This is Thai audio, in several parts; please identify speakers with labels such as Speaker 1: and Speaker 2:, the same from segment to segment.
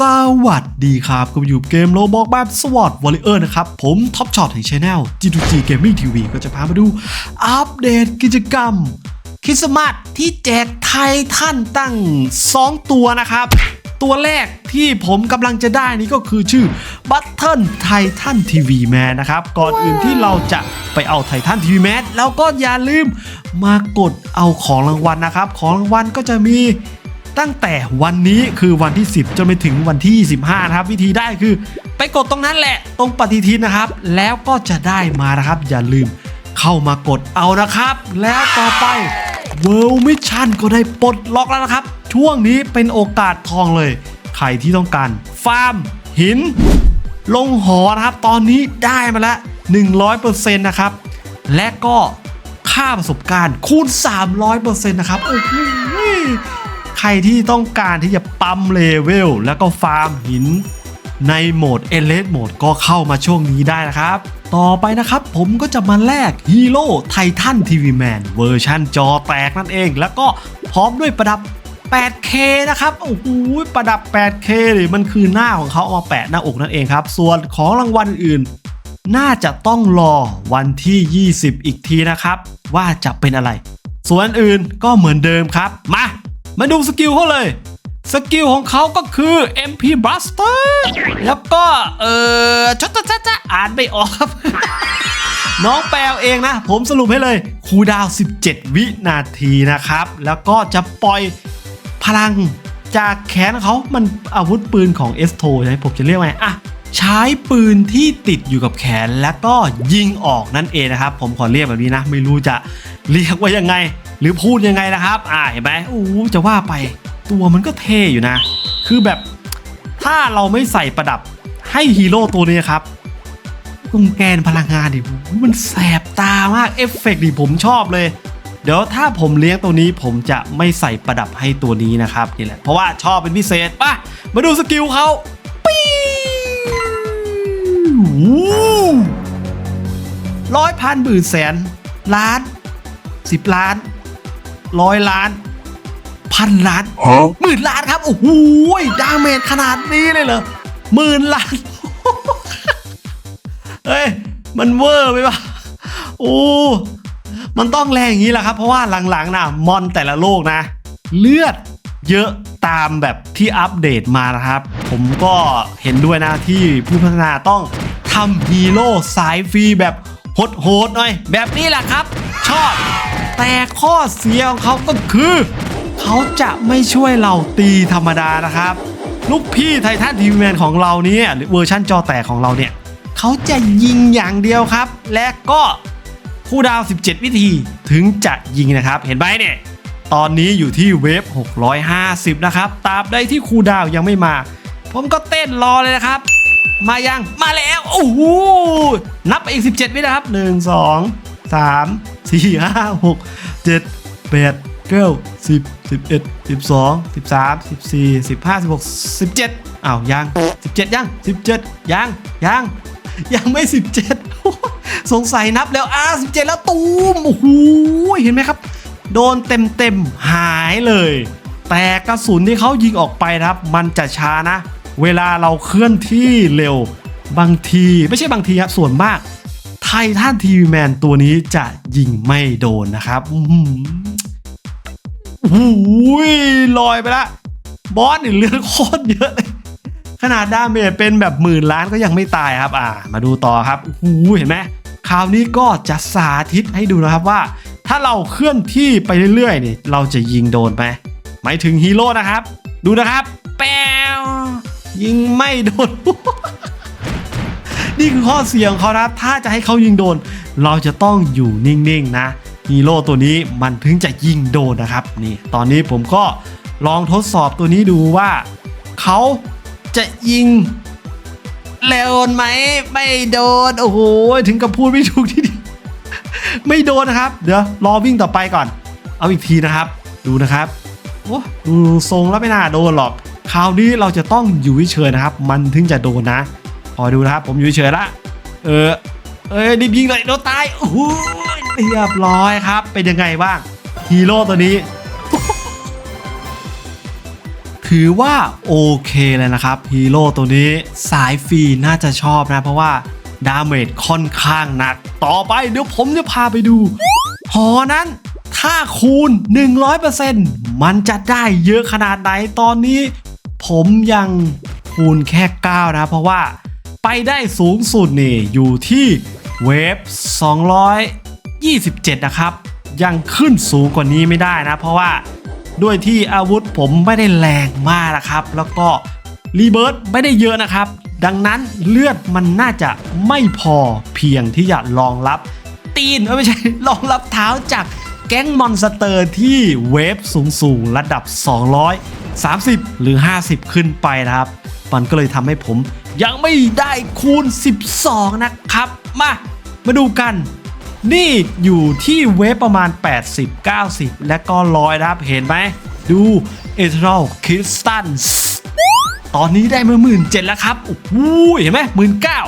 Speaker 1: สวัสดีครับก็อยู่เกมโลบอกแบบสวอตวอลเลอร์นะครับ ผมท็อปช็อตแห่งช anel G2G Gaming TV ก็จะพามาดู อัปเดตกิจกรรม คริสต์มาสที่แจกไททันตั้ง 2 ตัวนะครับ ตัวแรกที่ผมกำลังจะได้นี่ก็คือชื่อ Button Titan TV Man นะครับ ก่อนอื่นที่เราจะไปเอา Titan TV Man แล้วก็อย่าลืมมากดเอาของรางวัลนะครับ ของรางวัลก็จะมี ตั้งแต่วันนี้คือวันที่ 10 จนไปถึงวันที่ 25 นะครับ วิธีได้คือไปกดตรงนั้นแหละ ตรงปฏิทินนะครับ แล้วก็จะได้มานะครับ อย่าลืมเข้ามากดเอานะครับ แล้วต่อไป World Mission ก็ได้ปลดล็อกแล้วนะครับ ช่วงนี้เป็นโอกาสทองเลย ใครที่ต้องการฟาร์ม หิน ลงหอนะครับ ตอนนี้ได้มาแล้ว 100%นะครับ และก็ค่าประสบการณ์คูณ 300%นะครับ โอ้โห ใครที่ต้องการที่จะปั๊มเลเวลแล้วก็ฟาร์มหินในโหมดเอเลสโหมดก็เข้ามาช่วงนี้ได้นะครับ ต่อไปนะครับผมก็จะมาแลกฮีโร่ไททันทีวีแมนเวอร์ชันจอแตกนั่นเอง แล้วก็พร้อมด้วยประดับ 8K นะครับ โอ้โห ประดับ 8K เลยมันคือหน้าของเขาเอามาแปะหน้าอกนั่นเองครับ ส่วนของรางวัลอื่น น่าจะต้องรอวันที่ 20 อีกทีนะครับ ว่าจะเป็นอะไร ส่วนอื่นก็เหมือนเดิมครับ มา มาดูสกิลเขาเลย สกิลของเขาก็คือ MP Buster แล้วก็ เออชัดชัดๆๆอ่านไม่ออกครับ น้องแปลเองนะ ผมสรุปให้เลย คูดาว 17 วินาทีนะครับ แล้วก็จะปล่อยพลังจากแขนเขามันอาวุธปืนของเอสโทใช่ไหมผมจะเรียกว่าไงอะใช้ปืนที่ติดอยู่กับแขนแล้วก็ยิงออกนั่นเองนะครับ ผมขอเรียกแบบนี้นะ ไม่รู้จะเรียกว่ายังไง หรือพูดยังไงนะครับอ่าเห็นไหมโอ้จะว่าไปตัวมันก็เท่อยู่นะ คือแบบถ้าเราไม่ใส่ประดับให้ฮีโร่ตัวนี้ครับตรงแกนพลังงานดิมันแสบตามากเอฟเฟกต์ดิผมชอบเลย เดี๋ยวถ้าผมเลี้ยงตัวนี้ผมจะไม่ใส่ประดับให้ตัวนี้นะครับนี่แหละเพราะว่าชอบเป็นพิเศษป่ะมาดูสกิลเขาปี๊ร้อยพันหมื่นแสนล้านสิบล้าน ร้อยล้าน พันล้านหมื่นล้านครับ โอ้โหดาเมจขนาดนี้เลยเหรอหมื่นล้าน เฮ้ย มันเวอร์ไปปะโอ้มันต้องแรงอย่างนี้แหละครับ เพราะว่าหลังๆนะมอนแต่ละโลกนะ เลือดเยอะตามแบบที่อัปเดตมานะครับ ผมก็เห็นด้วยนะที่ผู้พัฒนาต้องทำฮีโร่สายฟรีแบบโหดๆหน่อย แบบนี้แหละครับ ชอบ แต่ข้อเสียของเขาก็คือ เขาจะไม่ช่วยเราตีธรรมดานะครับ ลูกพี่ไททันทีวีแมนของเราเนี่ยหรือเวอร์ชั่นจอแตกของเราเนี่ยเขาจะยิงอย่างเดียวครับ และก็คูลดาว 17 วิธีถึงจะยิงนะครับ เห็นไหมเนี่ยตอนนี้อยู่ที่เวฟ 650 นะครับตราบใดที่คูดาวยังไม่มา ผมก็เต้นรอเลยนะครับ มายัง มาแล้ว โอ้โห นับไปอีก 17 วินะครับ 1 2 3 4 5 6 7 8 9 10 11 12 13 14 15 16 17อ้าวยัง17ยัง17ยังยังยังไม่17สงสัยนับแล้วอ้า17แล้วตูมโอ้โหเห็นไหมครับ โดนเต็มเต็มหายเลย แต่กระสุนที่เขายิงออกไปนะครับ มันจะช้านะ เวลาเราเคลื่อนที่เร็วบางทีไม่ใช่บางทีครับส่วนมาก ไททันทีวีแมนตัวนี้จะยิงไม่โดนนะครับอื้อหือโอ้โหลอยไปละ บอสนี่เลือดโคตรเยอะเลย ขนาดดาเมจเป็นแบบหมื่นล้านก็ยังไม่ตายครับ อ่า มาดูต่อครับโอ้โหเห็นไหมคราวนี้ก็จะสาธิตให้ดูนะครับว่า ถ้าเราเคลื่อนที่ไปเรื่อยๆเนี่ยเราจะยิงโดนไหมหมายถึงฮีโร่นะครับ ดูนะครับ แปวยิงไม่โดน นี่คือข้อเสียของเขานะครับ ถ้าจะให้เขายิงโดน เราจะต้องอยู่นิ่งๆนะฮีโร่ตัวนี้มันถึงจะยิงโดนนะครับนี่ตอนนี้ผมก็ลองทดสอบตัวนี้ดูว่าเขาจะยิงเร็วไหมไม่โดนโอ้โหถึงกับพูดไม่ถูกที่ดีไม่โดนนะครับ เดี๋ยวรอวิ่งต่อไปก่อน เอาอีกทีนะครับ ดูนะครับโอ้ดูทรงแล้วไม่น่าโดนหรอก คราวนี้เราจะต้องอยู่เฉยนะครับ มันถึงจะโดนนะ พอดูนะครับผมอยู่เฉยละ เออ เอ้ยรีบยิงเลยโดนตายโอ้โหเรียบร้อยครับ เป็นยังไงบ้างฮีโร่ตัวนี้ถถือว่าโอเคเลยนะครับฮีโร่ตัวนี้สายฟรีน่าจะชอบนะ เพราะว่าดาเมจค่อนข้างหนัก ต่อไปเดี๋ยวผมจะพาไปดูหอนั้นถ้าคูณ 100%มันจะได้เยอะขนาดไหนตอนนี้ ผมยังคูณแค่ 9 นะ เพราะว่า ไปได้สูงสุดนี่อยู่ที่เวฟ227 นะครับ ยังขึ้นสูงกว่านี้ไม่ได้นะ เพราะว่าด้วยที่อาวุธผมไม่ได้แรงมากนะครับ แล้วก็รีเบิร์ตไม่ได้เยอะนะครับ ดังนั้นเลือดมันน่าจะไม่พอเพียงที่จะรองรับตีนไม่ใช่รองรับเท้าจากแก๊งมอนสเตอร์ที่เวฟสูงๆระดับ 230 หรือ 50 ขึ้นไปนะครับ มันก็เลยทำให้ผม ยังไม่ได้คูณ 12 นะครับ มา มาดูกัน นี่อยู่ที่เวฟประมาณ 80 90 และก็ร้อยนะครับ เห็นไหม ดู Eternal Crystals ตอนนี้ได้มาหมื่นเจ็ดแล้วครับโอ้โหเห็นไหมหมื่นเก้า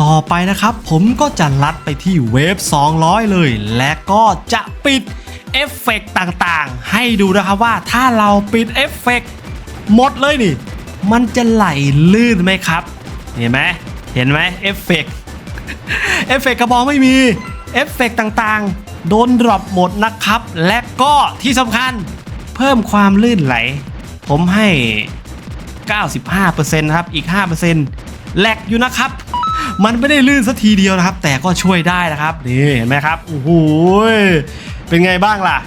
Speaker 1: ต่อไปนะครับ ผมก็จะลัดไปที่เวฟ 200 เลย และก็จะปิดเอฟเฟกต์ต่างๆ ให้ดูนะครับว่าถ้าเราปิดเอฟเฟกต์หมดเลยนี่ มันจะไหลลื่นไหมครับ เห็นไหมเห็นไหมเอฟเฟกต์เอฟเฟกต์กระบอกไม่มีเอฟเฟกต์ต่างๆ โดนดรอปหมดนะครับ และก็ที่สำคัญเพิ่มความลื่นไหล ผมให้ 95%นะครับ อีก 5%แหลกอยู่นะครับ มันไม่ได้ลื่นสักทีเดียวนะครับ แต่ก็ช่วยได้นะครับ นี่เห็นไหมครับโอ้โหเป็นไงบ้างล่ะ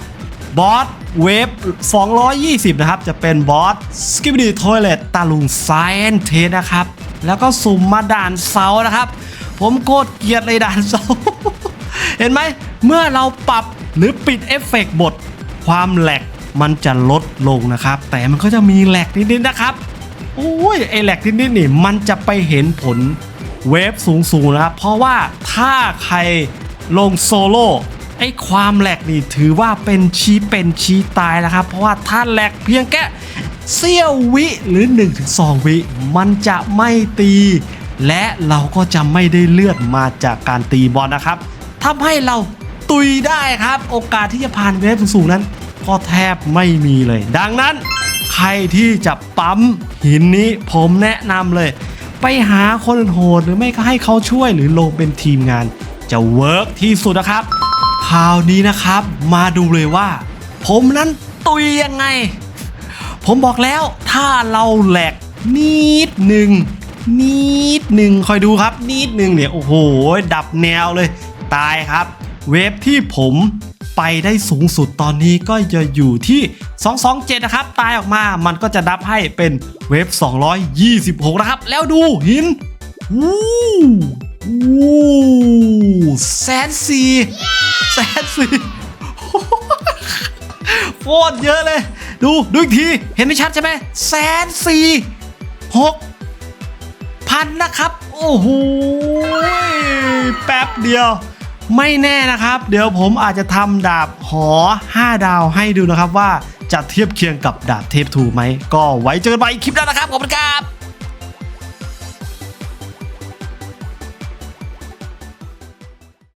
Speaker 1: บอส เวฟ220 นะครับ จะเป็นบอสสกิ p ดี้ทอยเลตตาลุงไซนเทนะครับ แล้วก็สุ่มมาด่านเสานะครับ ผมโคตรเกลียดเลยด่านเสา เห็นไหม เมื่อเราปรับหรือปิดเอฟเฟกต์บท ความแหลกมันจะลดลงนะครับ แต่มันก็จะมีแหลกนิดๆนะครับ โอ้ย ไอแหลกนิดๆนี่ มันจะไปเห็นผลเวฟสูงๆนะครับ เพราะว่าถ้าใครลงโซโล่ ไอความแหลกนี่ถือว่าเป็นชี้เป็นชี้ตายนะครับ เพราะว่าถ้าแหลกเพียงแค่เสี้ยววิหรือ 1-2 วิ มันจะไม่ตี และเราก็จะไม่ได้เลือดมาจากการตีบอลนะครับทำให้เราตุยได้ครับ โอกาสที่จะผ่านเวฟสูงๆนั้น ก็แทบไม่มีเลย ดังนั้น ใครที่จะปั๊มหินนี้ผมแนะนำเลย ไปหาคนโหดหรือไม่ก็ให้เขาช่วยหรือลงเป็นทีมงาน จะเวิร์กที่สุดนะครับ ราวนี้นะครับ มาดูเลยว่า ผมนั้นตุยยังไง ผมบอกแล้วถ้าเราแหลกนิดหนึ่งนิดหนึ่งคอยดูครับนิดหนึ่งเนี่ยโอ้โห ดับแนวเลย ตายครับ เวฟที่ผมไปได้สูงสุดตอนนี้ก็จะอยู่ที่ 227 นะครับ ตายออกมามันก็จะดับให้เป็นเวฟ 226 นะครับ แล้วดูหินวู้วู้แสนสี่ แสนสี่โคตรเยอะเลย ดู ดูอีกที เห็นไม่ชัดใช่ไหมแสนสี่หกพันนะครับ โอ้โห แป๊บเดียว ไม่แน่นะครับ เดี๋ยวผมอาจจะทำดาบหอ 5 ดาวให้ดูนะครับว่าจะเทียบเคียงกับดาบเทพทูไหม ก็ไว้เจอกันใหม่คลิปหน้านะครับ ขอบคุณครับ